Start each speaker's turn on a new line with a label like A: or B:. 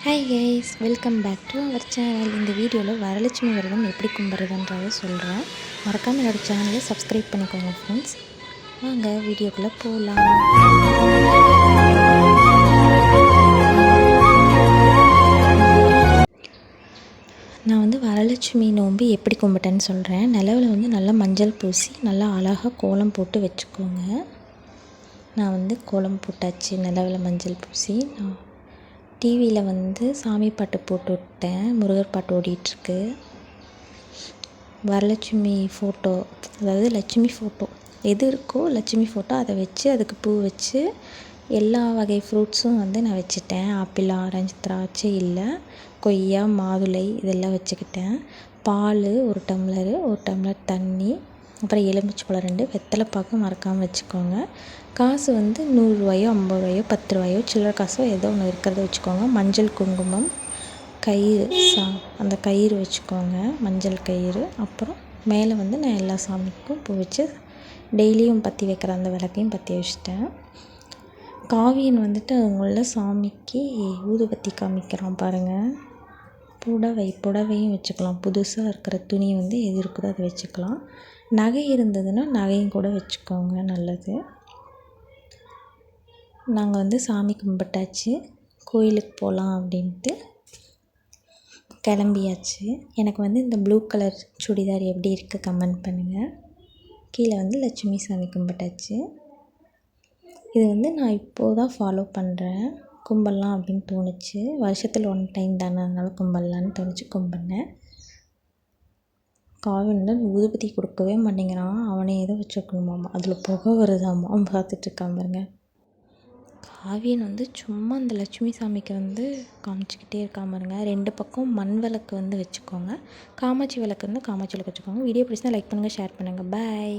A: Guys welcome back to our channel இந்த வீடியோவில் வரலட்சுமி விரதம் எப்படி கும்பிட்றதுன்றதை சொல்கிறேன் மறக்காமல் என்னோடய சேனலை சப்ஸ்கிரைப் பண்ணிக்கோங்க ஃப்ரெண்ட்ஸ் வாங்க வீடியோக்குள்ளே போகலாம் நான் வந்து வரலட்சுமி நோன்பு எப்படி கும்பிட்டேன்னு சொல்கிறேன் நிலவில் வந்து நல்லா மஞ்சள் பூசி நல்லா அழகாக கோலம் போட்டு வச்சுக்கோங்க. நான் வந்து கோலம் போட்டாச்சு நிலவில் மஞ்சள் பூசி நான் டிவியில் வந்து சாமி பாட்டு போட்டு விட்டேன் முருகர் பாட்டு ஓடிட்டுருக்கு. வரலட்சுமி ஃபோட்டோ அதாவது லட்சுமி ஃபோட்டோ எது இருக்கோ லட்சுமி ஃபோட்டோ அதை வச்சு அதுக்கு பூ வச்சு எல்லா வகை ஃப்ரூட்ஸும் வந்து நான் வச்சுட்டேன். ஆப்பிள் ஆரஞ்சு திராட்சை இல்லை. கொய்யா மாதுளை இதெல்லாம் வச்சுக்கிட்டேன். பால் ஒரு டம்ளரு ஒரு டம்ளர் தண்ணி அப்புறம் எலுமிச்சைப்பழம் ரெண்டு வெத்தலை பாக்கு மறக்காமல் வச்சுக்கோங்க. காசு வந்து நூறுரூவாயோ ஐம்பது ரூபாயோ பத்து ரூபாயோ சில்லறை காசோ ஏதோ ஒன்று இருக்கிறத வச்சுக்கோங்க. மஞ்சள் குங்குமம் கயிறு சா அந்த கயிறு வச்சுக்கோங்க. மஞ்சள் கயிறு. அப்புறம் மேலே வந்து நான் எல்லா சாமிக்கும் பூ வச்சு டெய்லியும் பற்றி வைக்கிற அந்த விளக்கையும் பற்றி வச்சுட்டேன். காவியன் வந்துட்டு அவங்கள சாமிக்கு ஊதுபத்தி காமிக்கிறான் பாருங்கள் புடவை புடவையும் வச்சுக்கலாம். புதுசாக இருக்கிற துணி வந்து எது இருக்குதோ அதை வச்சுக்கலாம். நகை இருந்ததுன்னா நகையும் கூட வச்சுக்கோங்க நல்லது. நாங்கள் வந்து சாமி கும்பிட்டாச்சு. கோயிலுக்கு போகலாம் அப்படின்ட்டு கிளம்பியாச்சு. எனக்கு வந்து இந்த ப்ளூ கலர் சுடிதார் எப்படி இருக்குது கமெண்ட் பண்ணுங்கள் கீழே வந்து லட்சுமி சாமி கும்பிட்டாச்சு. இது வந்து நான் இப்போது தான் ஃபாலோ பண்ணுறேன் கும்பிட்லாம் அப்படின்னு தோணுச்சு. வருஷத்தில் ஒன் டைம் தானே அதனால் கும்பிட்லான்னு தோணுச்சு. கும்பிட்னேன் காவின் ஊதுபதி ஊதுபத்தி கொடுக்கவே மாட்டேங்கிறான். அவனே ஏதோ வச்சுக்கணுமாம்மா அதில் புகை வருதாம்மா பார்த்துட்ருக்கான் பாருங்க. காவியன் வந்து சும்மா அந்த லட்சுமி சாமிக்கு வந்து காமிச்சிக்கிட்டே இருக்கான் இருங்க ரெண்டு பக்கம் மண் விளக்கு வந்து வச்சுக்கோங்க. காமாட்சி விளக்கு வந்து காமாட்சி விளக்கு வச்சுக்கோங்க. வீடியோ பிடிச்சா லைக் பண்ணுங்கள் ஷேர் பண்ணுங்கள் பாய்